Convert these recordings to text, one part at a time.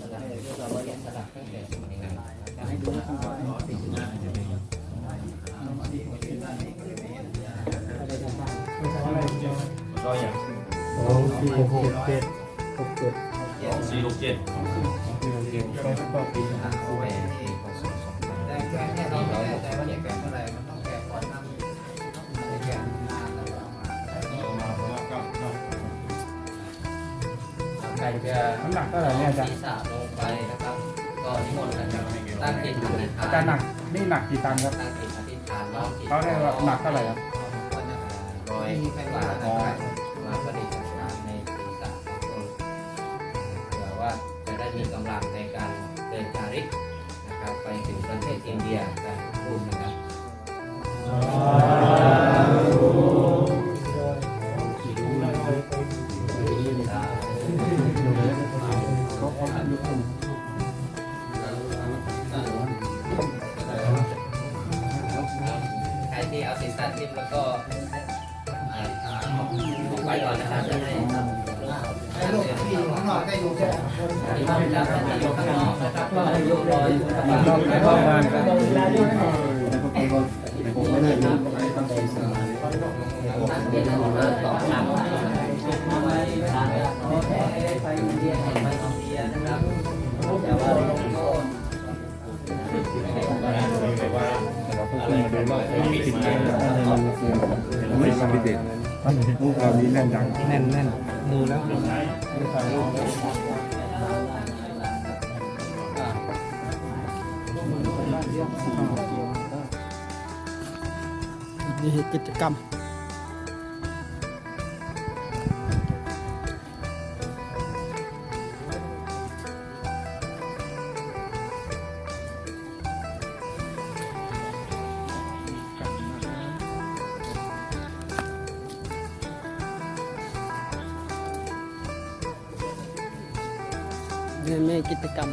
สลักเราเรียนสลักตั้งแต่สมัยนั้นให้ดูว่าข้างบนอะไรทำบ้างอะไรเดียวร้อยอย่างสองสี่หกเจ็ดหกเจ็ดสองสี่หกเจ็ดเจ็ดแปดสิบกว่าปีเอา จะน้ำหนักเท่าไหร่เนี่ยอาจารศีย์รษะลงไปนะครับ ก็นิมนต์กันตั้งจิตอธิษฐานอาจารย์หนักนี่หนักกี่ตันครับ ตั้งจิตอธิษฐานน้อมจิตเขาให้ว่าหนักเท่าไหร่ครับ ร้อยไม่ว่านะครับมาประดิษฐานในศีรษะของตนเผื่อว่าจะได้มีกำลังในการเดินจาริกนะครับ ไปถึงประเทศอินเดียกันทุกคนนะครับใค กนะครับก็ให้ลูกรอยประมาณต้องไปเข้ามาครับตั้งจิตอธิษฐานต่อหลังเอาไว้ทานไปอินเดียไปอินเดียนะครับแต่ว่าเราก็เราก็ขึ้นมาดูว่าติดเกมไม่สมิเด็ดลูกเรานี้แน่นจังแน่นแน่นดูแล้ว นี่กิจกรรมเรียนไม่กิจกรรม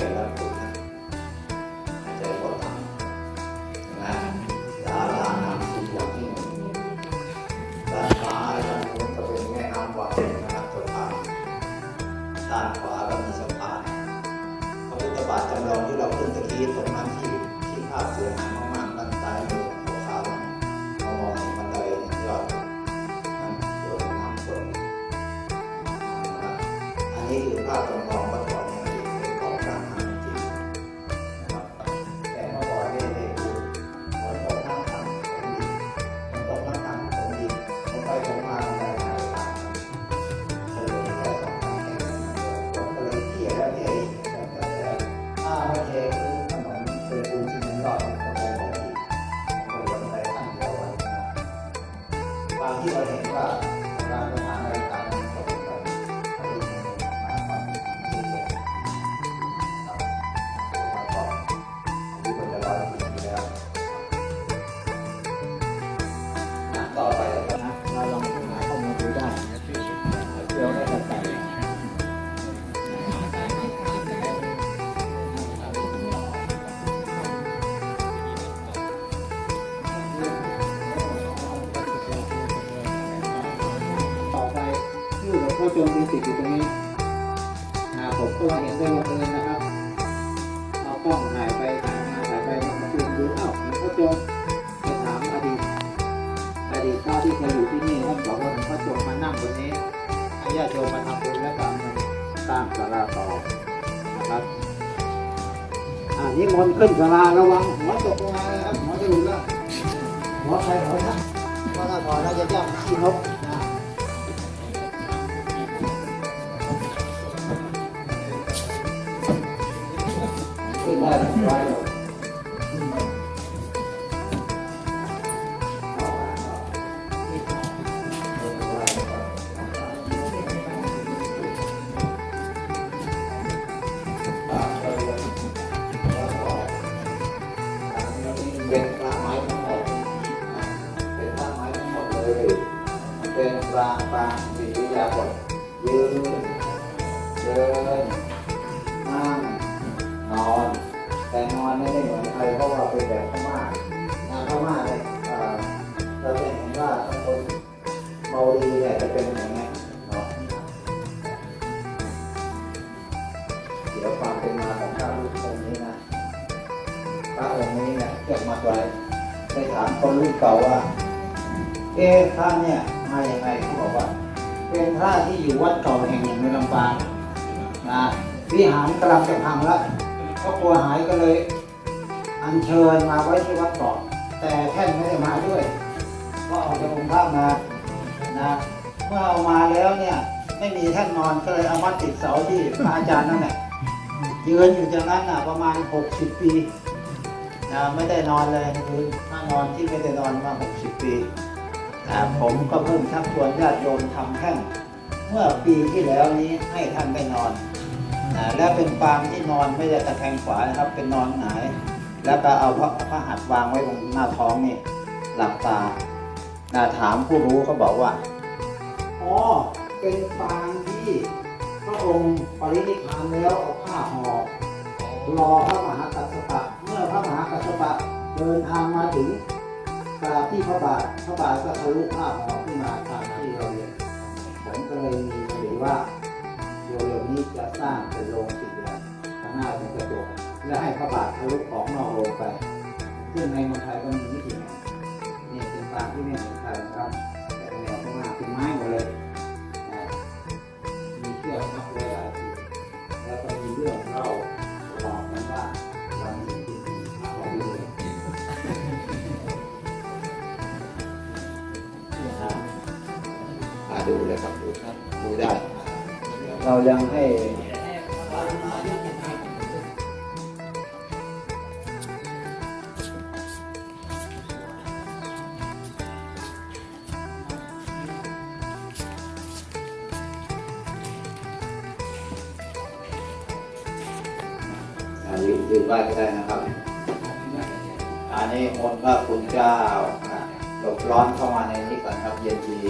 Yeah. ชื่อหลวงพ่อจงมีติดอยู่ตรงนี้นะผมก็เห็นได้บังเอิญนะครับเอากล้องถ่ายไปถ่ายมาถ่ายไปมาซูมดูเอ้าวหลวงพ่อจงไปถามอดีตอดีตพระที่เคยอยู่ที่นี่ท่านบอกว่าหลวงพ่อจงมานั่งบนนี้ให้ญาติโยมมาทำบุญและกาเงินสร้างศาลาต่อนะครับอ่านิมนขึ้นศาลาระวังหัวตกลงมาเลยครับหัวจะหลุดแล้วหัวใครหัวนะเพราะถ้าถอยแล้วจะย่ำขี้นก Right, right. เหมือนใครเพราะว่าเป็นแบบพม่างานพม่าเนี่ยเอ่อเราจะเห็นว่าคนเมาดีเนี่ยจะเป็นอย่างนี้เนาะเดี๋ยวความเป็นมาของพระรูปองค์นี้นะพระองค์นี้เนี่ยเก็บมาไว้ไปถามคนรุ่นเก่าว่า เอ๊ะพระเนี่ยมาอย่างไรเขาบอกว่า เป็นพระที่อยู่วัดเก่าแห่งหนึ่งในลำปางนะวิหารกำลังจะพังแล้วก็กลัวหายก็เลย อัญเชิญมาไว้ที่วัดเกาะแต่แท่นไม่ได้มาด้วย ก็เอาจากองค์พระมานะเมื่อเอามาแล้วเนี่ยไม่มีแท่นนอนก็เลยเอามาติดเสาที่พระอาจารย์นั่นแหละยืนอยู่จากนั้นน่ะประมาณ 60 ปีนะไม่ได้นอนเลยคือถ้านอนที่ไม่ได้นอนมา 60 ปีนะผมก็เพิ่งชักชวนญาติโยมทำแท่นเมื่อปีที่แล้วนี้ให้ท่านได้นอนนะและเป็นปางที่นอนไม่ได้ตะแคงขวานะครับเป็นนอนหงาย แล้วก็เอาพระพระหัตถ์วางไว้ตรงหน้าท้องนี่หลับตานะถามผู้รู้เขาบอกว่า อ๋อ เป็นปางที่พระองค์ปรินิพพานแล้วเอาผ้าห่อรอพระมหากัสสปะ เมื่อพระมหากัสสปะเดินทางมาถึงกราบที่พระบาทพระบาทก็ทะลุผ้าห่อขึ้นมาตามที่เราเรียนผมก็เลยมีหรือว่าเร็วๆนี้จะสร้างเป็นโรงสี่เหลี่ยมข้างหน้าเป็นกระจก และให้พระบาททะลุของนอกโรงไป ซึ่งในเมืองไทยก็มีวิธีนี้นี่เป็นปางที่ไม่เหมือนใครนะครับ แต่แนวข้างหน้าเป็นไม้หมดเลยอ่ามีเชือกมัดไว้หลายทีแล้วก็มีเรื่องเล่าหลอกกันว่าเรามีที่ดีของดีนี่ครับมาดูเลยครับดูครับดูได้ เรายังให้ ไหว้ก็ได้นะครับ อันนี้มนต์พระคุณเจ้าอะหลบร้อนเข้ามาในนี้ก่อนครับเย็นดี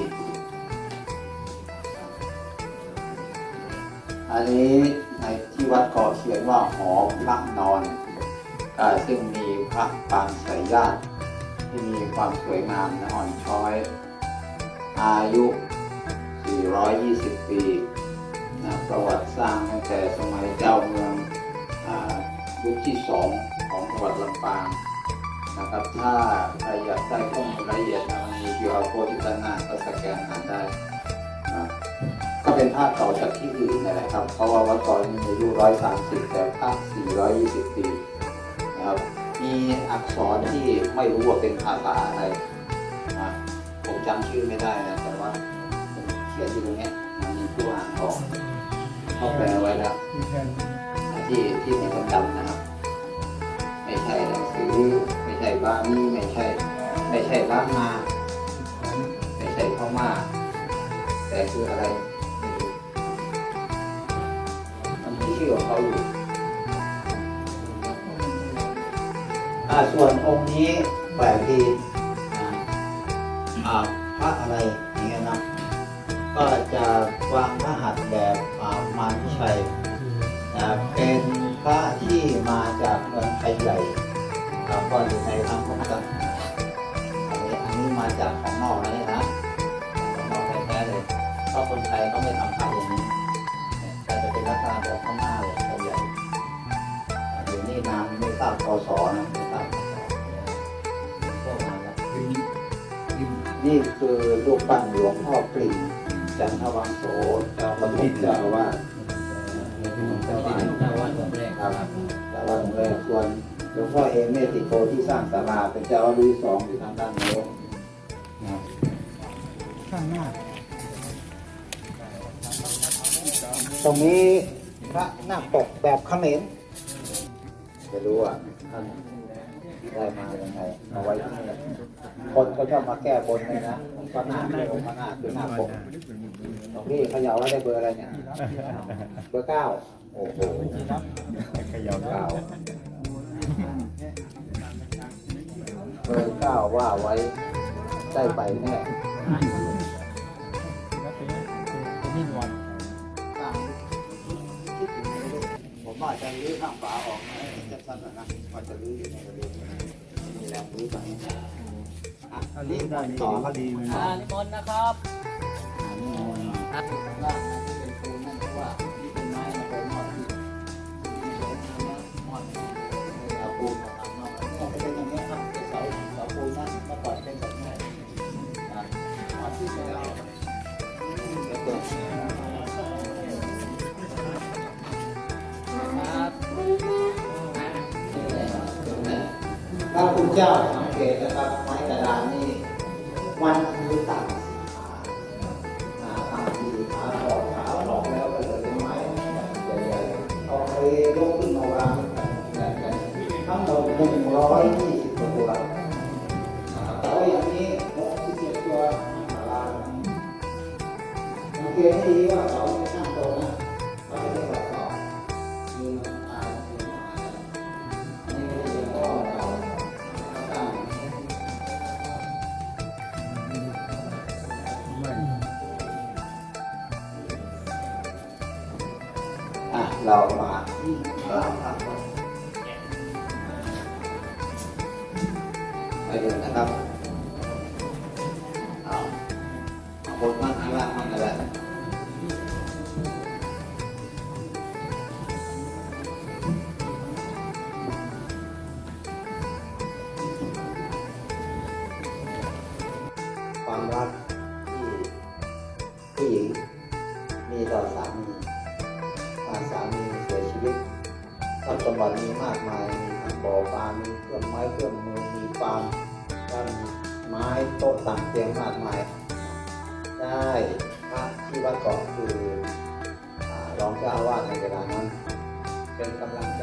อันนี้ในที่วัดก่อเขียนว่าหอพระนอนอซึ่งมีพระปางสายญาติที่มีความสวยงามและอ่อนช้อย อายุ 420 ปีนะประวัติสร้างตั้งแต่สมัยเจ้าเมืองอ ยุคที่สองของจังหวัดลำปางนะครับ ถ้าใครอยากได้ข้อมูลละเอียดนะมันมี QR code ที่ด้านหน้าก็สแกนอ่าได้นะก็เป็นภาพเก่าจากที่อื่นนั่แหละครับ เพราะว่าวัดก่อนมีอายุร้อยสามสิบแต่ภาพสี่ร้อยยี่สิบปีนะครับมีอักษรที่ไม่รู้ว่าเป็นภาษาอะไรนะผมจำชื่อไม่ได้นะแต่ว่าเขียนอยู่ตรงนี้มันมีผู้อ่านออกเขาแปลไว้แล้วที่ที่ในดำนะ ช่ล้านมาไม่ใช่พม่าแต่คืออะไรมันมีชื่อของเขาอยู่ส่วนองค์นี้แปลกดี เพราะคนไทยเขาไม่ทำพระอย่างนี้แต่จะเป็นลักษณะแบบข้างหน้าเลยใหญ่อยู่นี่นานไม่ทราบพศนะไม่ทราบพศพวกนั้นนะนี่คือรูปปั้นหลวงพ่อปริ่นจันทวังโสเจ้าพระพุทธเจ้าอาว่าเจ้าว่าเจ้าว่าองค์แรกครับบแต่ว่าหลวงแรกส่วนหลวงพ่อเองเมติโกที่สร้างศาลาเป็นเจ้าอาวุธสองอยู่ทางด้านโน้นนะข้างหน้า ตรงนี้พระหน้าปกแบบเขมรไม่รู้อะท่านได้มายังไงเอาไว้ที่นี่คนก็ชอบมาแก้บนเลยนะพระหน้าคคืองค์พระหน้าคือนาปกตรงนี้เขย่าไว้ได้เบอร์อะไรเนี่ย เบอร์เก้าโอ้โหขยับเก้าเบอร์เก้าว่าไว้ได้ไปแน่ ผมว่าจะรื้อข้างฝาออกนะจะสั้นๆนะว่าจะรื้ออยู่ในกระเด็นมีแรงรื้อไปอะอันนี้ต่อก็ดีเลยนะอ่านิมนต์นะครับอันนี้ล่างนะ เจ้าสังเกตนะครับไม้กระดานนี่วันคือต่างสีขาอ่าต่างสีขาออกขาออกแล้วก็เหลือเป็นไม้ใหญ่ๆเอาไปยกขึ้นมาวางแบบกันทั้งหมดหนึ่งร้อยยี่สิบตัวแต่ว่าอย่างนี้หกสิบเจ็ดตัวศาลาสังเกตให้ดีว่าเสา ความรักที่ผู้หญิงมีต่อสามีถ้าสามีเสียชีวิตทรัพย์สมบัติมีมากมายมีทั้งบ่อปลามีเครื่องไม้เครื่องมือมีฟามีไม้โต๊ะต่างเตียงมากมาย ได้พระที่วัดเกาะคือรองเจ้าอาวาสในเวลานั้น เป็นกำลังใจ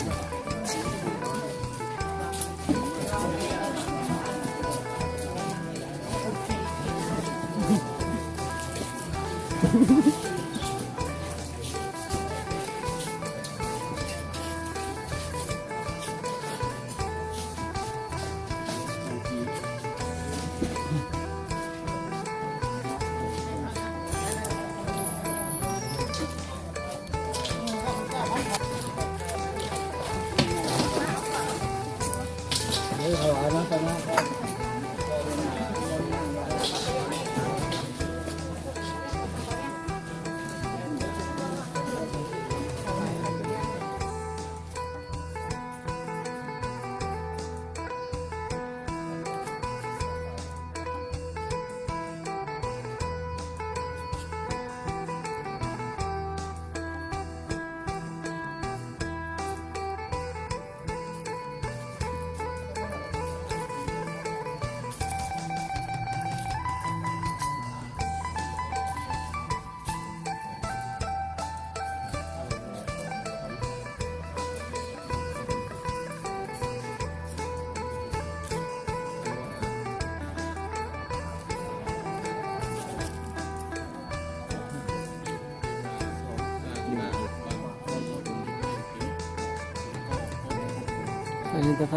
อั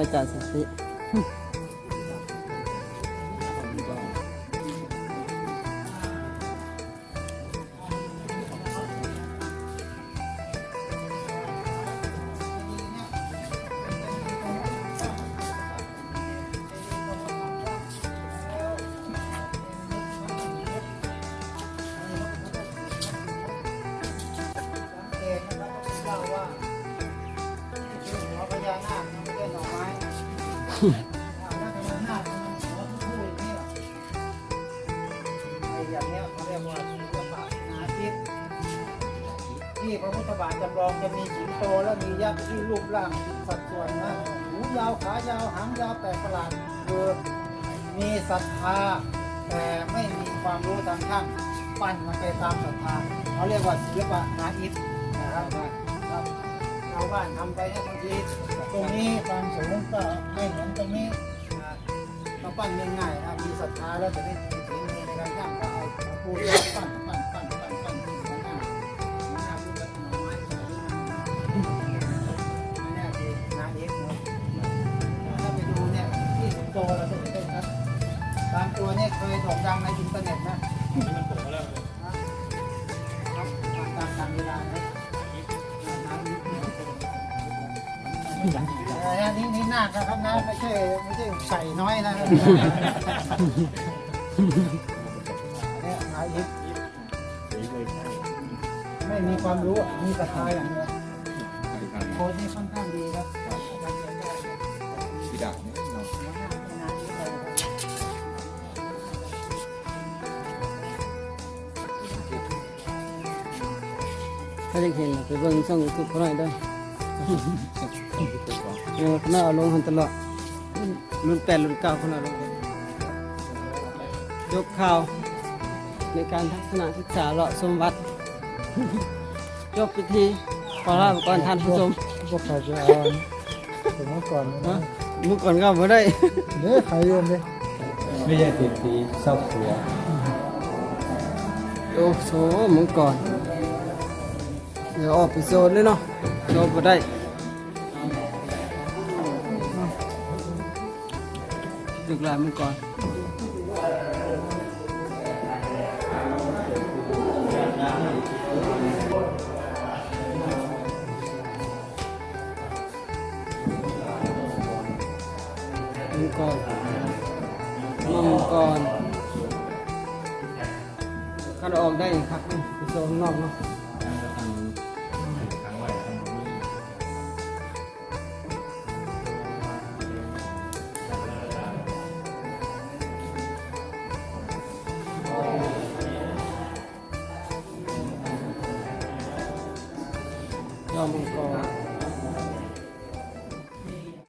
น บาทจำลองจะมีสิงโตและมียักษ์ที่รูปร่างสัดส่วนนะหูยาวขายาวหางยาวแปลกประหลาดคือมีศรัทธาแต่ไม่มีความรู้ทางช่างปั้นมันไปตามศรัทธาเขาเรียกว่าศิลปะนาทิพย์นะครับครับชาวบ้านทำไปให้บางทีตรงนี้ความสูงก็ไม่เหมือนตรงนี้นะก็ปั้นง่ายๆนะมีศรัทธาแล้วจะได้ฝีมือในการช่างก็เอาเอาปูนปั้นปั้นปั้น เนี่ยเคยโด่งดังในอินเทอร์เน็ตนะครับตามตามเวลานะเออนี่นี่นาคนะครับนะไม่ใช่ไม่ใช่ไก่น้อยนะเนี่ยหาอีกไม่มีความรู้มีศรัทธาอย่างเดียวโค้ดนี่ค่อนข้า เห็นไปเบิ่งช่องยูทูบเขาหน่อยเด้วยเออเขาน่าเอาลงหันตลอดรุ่นแปดรุ่นเก้าเขาน่าลงยกข่าวในการทัศนศึกษาเลาะสมวัดจบพิธีขอลาไปก่อนท่านผู้ชมพวกเขาจะเอาสมมติก่อนนะเมื่อก่อนก็ไม่ได้เนี่ยใครเรียนเลยไม่ใช่ติดทีชอบตัวโอ้โหมึงก่อน เดี๋ยวออกไปโซนเลยเนาะโซนไปได้ดึกหลายมึงก่อนมึงก่อนมึงก่อนคันออกได้ครับไปโซนนอกเนาะ